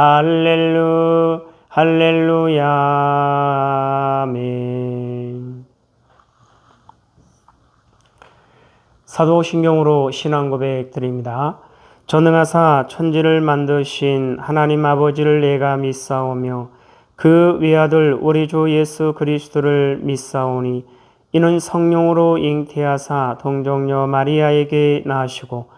할렐루, 할렐루야, 아멘. 사도신경으로 신앙 고백 드립니다. 전능하사 천지를 만드신 하나님 아버지를 내가 믿사오며 그 외아들 우리 주 예수 그리스도를 믿사오니 이는 성령으로 잉태하사 동정녀 마리아에게 나시고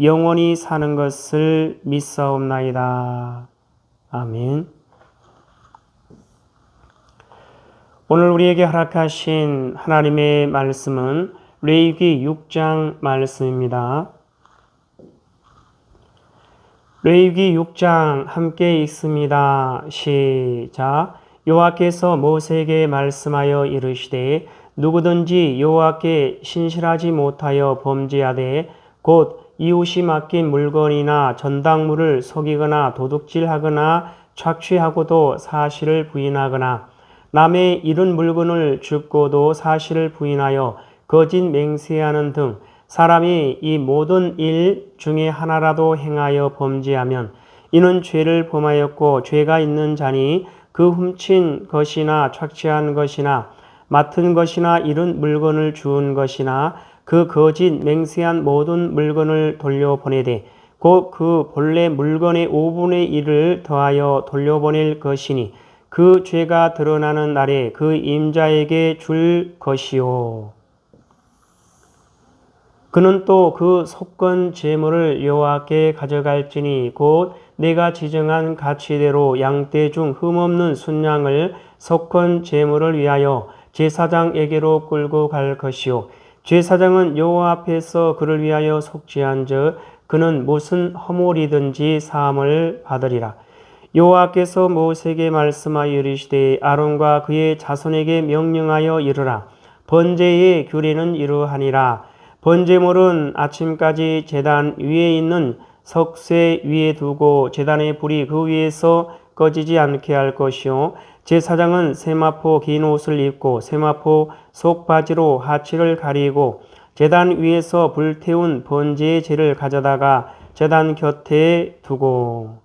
영원히 사는 것을 믿사옵나이다. 아멘. 오늘 우리에게 허락하신 하나님의 말씀은 레위기 6장 말씀입니다. 레위기 6장 함께 읽습니다. 시작. 여호와께서 모세에게 말씀하여 이르시되 누구든지 여호와께 신실하지 못하여 범죄하되 곧 이웃이 맡긴 물건이나 전당물을 속이거나 도둑질하거나 착취하고도 사실을 부인하거나 남의 잃은 물건을 줍고도 사실을 부인하여 거짓 맹세하는 등 사람이 이 모든 일 중에 하나라도 행하여 범죄하면 이는 죄를 범하였고 죄가 있는 자니 그 훔친 것이나 착취한 것이나 맡은 것이나 잃은 물건을 주운 것이나 그 거짓 맹세한 모든 물건을 돌려보내되 곧 그 본래 물건의 5분의 1을 더하여 돌려보낼 것이니 그 죄가 드러나는 날에 그 임자에게 줄 것이요. 그는 또 그 속건 제물을 여호와께 가져갈지니 곧 내가 지정한 가치대로 양떼 중 흠없는 순양을 속건 제물을 위하여 제사장에게로 끌고 갈 것이요 제사장은 여호와 앞에서 그를 위하여 속죄한즉 그는 무슨 허물이든지 사함을 받으리라 여호와께서 모세에게 말씀하여 이르시되 아론과 그의 자손에게 명령하여 이르라 번제의 규례는 이러하니라. 번제물은 아침까지 제단 위에 있는 석쇠 위에 두고 제단의 불이 그 위에서 꺼지지 않게 할 것이요. 제 사장은 세마포 긴 옷을 입고 세마포 속바지로 하치를 가리고 제단 위에서 불태운 번제의 재를 가져다가 제단 곁에 두고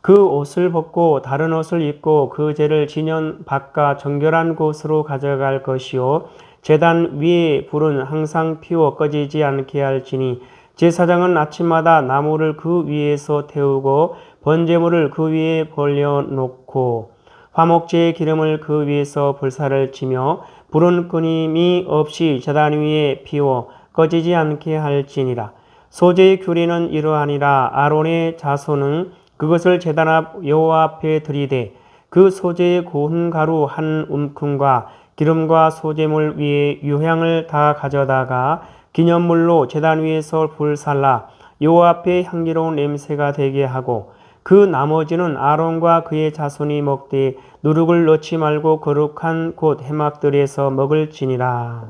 그 옷을 벗고 다른 옷을 입고 그 재를 진연 바깥 정결한 곳으로 가져갈 것이요. 제단 위에 불은 항상 피워 꺼지지 않게 할지니 제사장은 아침마다 나무를 그 위에서 태우고 번제물을 그 위에 벌려 놓고 화목제의 기름을 그 위에서 불사를 치며 불은 끊임이 없이 제단 위에 피워 꺼지지 않게 할지니라. 소재의 규례는 이러하니라. 아론의 자손은 그것을 제단 앞 여호와 앞에 들이되 그 소재의 고운 가루 한 움큼과 기름과 소재물 위에 유향을 다 가져다가 기념물로 제단 위에서 불살라. 여호와 앞에 향기로운 냄새가 되게 하고 그 나머지는 아론과 그의 자손이 먹되 누룩을 넣지 말고 거룩한 곳 해막들에서 먹을지니라.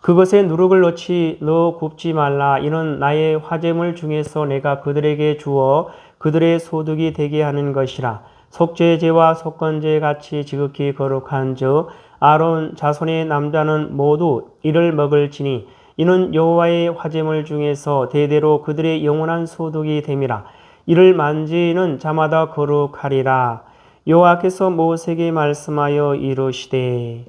그것에 누룩을 넣지 넣어 굽지 말라. 이는 나의 화재물 중에서 내가 그들에게 주어 그들의 소득이 되게 하는 것이라. 속죄제와 속건제 같이 지극히 거룩한즉 아론 자손의 남자는 모두 이를 먹을지니 이는 여호와의 화제물 중에서 대대로 그들의 영원한 소득이 됨이라. 이를 만지는 자마다 거룩하리라. 여호와께서 모세에게 말씀하여 이르시되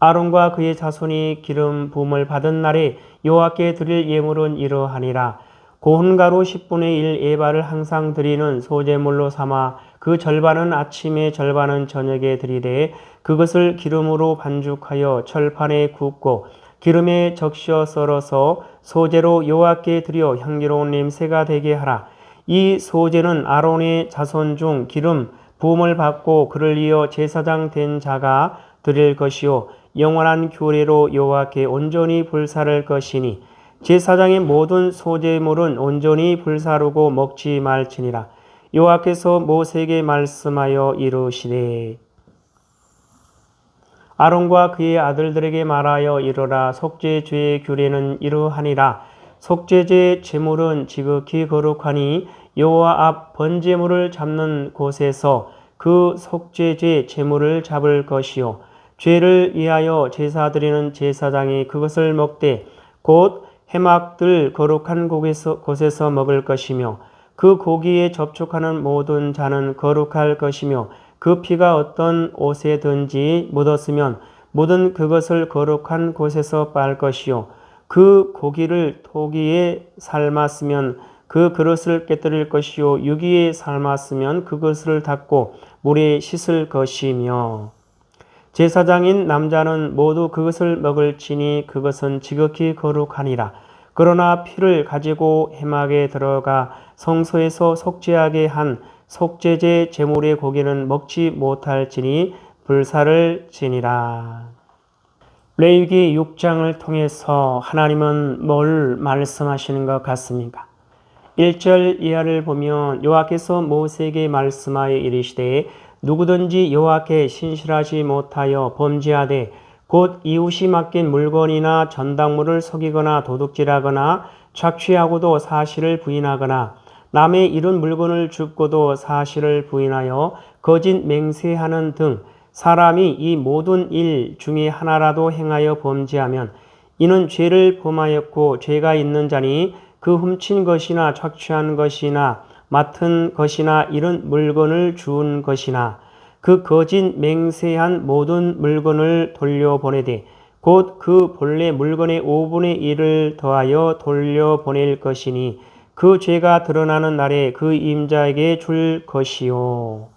아론과 그의 자손이 기름 부음을 받은 날에 여호와께 드릴 예물은 이러하니라. 고운 가루 10분의 1 에바를 항상 드리는 소제물로 삼아 그 절반은 아침에 절반은 저녁에 드리되 그것을 기름으로 반죽하여 철판에 굽고 기름에 적셔 썰어서 소재로 여호와께 드려 향기로운 냄새가 되게 하라. 이 소재는 아론의 자손 중 기름 부음을 받고 그를 이어 제사장 된 자가 드릴 것이요 영원한 규례로 여호와께 온전히 불사를 것이니 제사장의 모든 소재물은 온전히 불사르고 먹지 말지니라. 여호와께서 모세에게 말씀하여 이르시되 아론과 그의 아들들에게 말하여 이르라 속죄죄의 규례는 이러하니라. 속죄죄 제물은 지극히 거룩하니 여호와 앞 번제물을 잡는 곳에서 그 속죄죄 제물을 잡을 것이요. 죄를 위하여 제사 드리는 제사장이 그것을 먹되 곧 해막들 거룩한 곳에서, 곳에서 먹을 것이며 그 고기에 접촉하는 모든 자는 거룩할 것이며 그 피가 어떤 옷에든지 묻었으면 묻은 그것을 거룩한 곳에서 빨 것이요. 그 고기를 토기에 삶았으면 그 그릇을 깨뜨릴 것이요. 유기에 삶았으면 그것을 닦고 물에 씻을 것이며. 제사장인 남자는 모두 그것을 먹을지니 그것은 지극히 거룩하니라. 그러나 피를 가지고 해막에 들어가 성소에서 속죄하게 한 속죄제 제물의 고기는 먹지 못할지니 불사를 지니라. 레위기 6장을 통해서 하나님은 뭘 말씀하시는 것 같습니까? 1절 이하를 보면 여호와께서 모세에게 말씀하여 이르시되 누구든지 여호와께 신실하지 못하여 범죄하되 곧 이웃이 맡긴 물건이나 전당물을 속이거나 도둑질하거나 착취하고도 사실을 부인하거나 남의 이룬 물건을 줍고도 사실을 부인하여 거짓 맹세하는 등 사람이 이 모든 일 중에 하나라도 행하여 범죄하면 이는 죄를 범하였고 죄가 있는 자니 그 훔친 것이나 착취한 것이나 맡은 것이나 이런 물건을 주운 것이나 그 거짓 맹세한 모든 물건을 돌려보내되 곧 그 본래 물건의 5분의 1을 더하여 돌려보낼 것이니 그 죄가 드러나는 날에 그 임자에게 줄 것이요.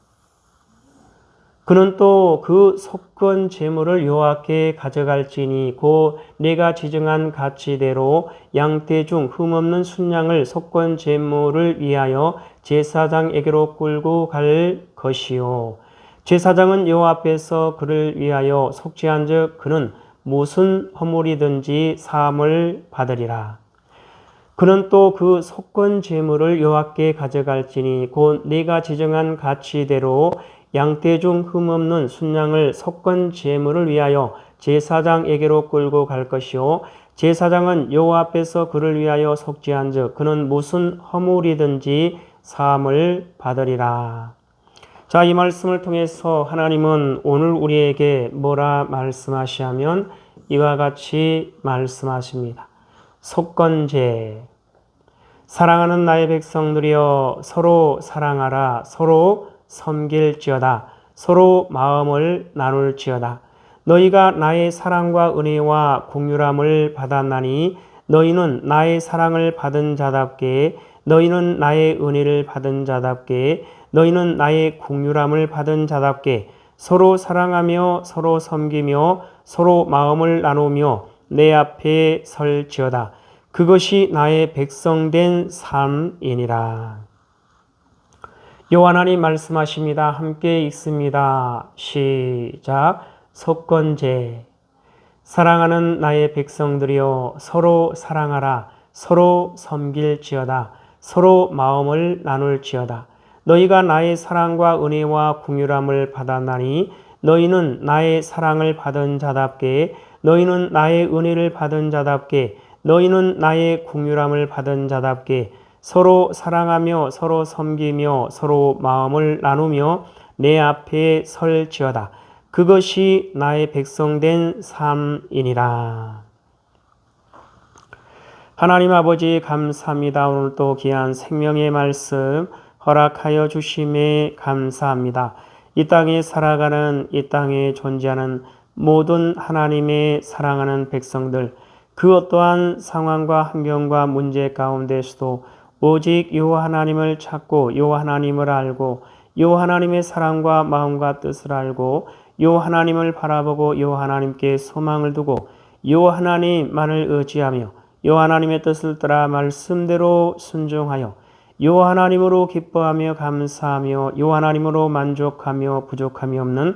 그는 또 그 속건 재물을 여호와께 가져갈지니 곧 내가 지정한 가치대로 양떼 중 흠없는 순양을 속건 재물을 위하여 제사장에게로 끌고 갈 것이요 제사장은 여호와 앞에서 그를 위하여 속죄한즉 그는 무슨 허물이든지 사함을 받으리라. 그는 또 그 속건 재물을 여호와께 가져갈지니 곧 네가 지정한 가치대로 양떼 중 흠없는 순양을 석권 제물을 위하여 제사장에게로 끌고 갈 것이요 제사장은 여호와 앞에서 그를 위하여 속죄한즉 그는 무슨 허물이든지 사함을 받으리라. 자, 이 말씀을 통해서 하나님은 오늘 우리에게 뭐라 말씀하시하면 이와 같이 말씀하십니다. 속건제. 사랑하는 나의 백성들이여 서로 사랑하라. 서로 섬길지어다. 서로 마음을 나눌지어다. 너희가 나의 사랑과 은혜와 공유함을 받았나니 너희는 나의 사랑을 받은 자답게 너희는 나의 은혜를 받은 자답게 너희는 나의 공유함을 받은 자답게 서로 사랑하며 서로 섬기며 서로 마음을 나누며 내 앞에 설지어다. 그것이 나의 백성된 삶이니라. 요한하니 말씀하십니다. 함께 읽습니다. 시작. 속건제 사랑하는 나의 백성들이여 서로 사랑하라 서로 섬길지어다 서로 마음을 나눌지어다 너희가 나의 사랑과 은혜와 궁유함을 받았나니 너희는 나의 사랑을 받은 자답게 너희는 나의 은혜를 받은 자답게 너희는 나의 궁유함을 받은 자답게 서로 사랑하며 서로 섬기며 서로 마음을 나누며 내 앞에 설지어다. 그것이 나의 백성된 삶이니라. 하나님 아버지 감사합니다. 오늘 또 귀한 생명의 말씀 허락하여 주심에 감사합니다. 이 땅에 살아가는 이 땅에 존재하는 모든 하나님의 사랑하는 백성들 그 어떠한 상황과 환경과 문제 가운데서도 오직 요 하나님을 찾고 요 하나님을 알고 요 하나님의 사랑과 마음과 뜻을 알고 요 하나님을 바라보고 요 하나님께 소망을 두고 요 하나님만을 의지하며 요 하나님의 뜻을 따라 말씀대로 순종하여 요 하나님으로 기뻐하며 감사하며 요 하나님으로 만족하며 부족함이 없는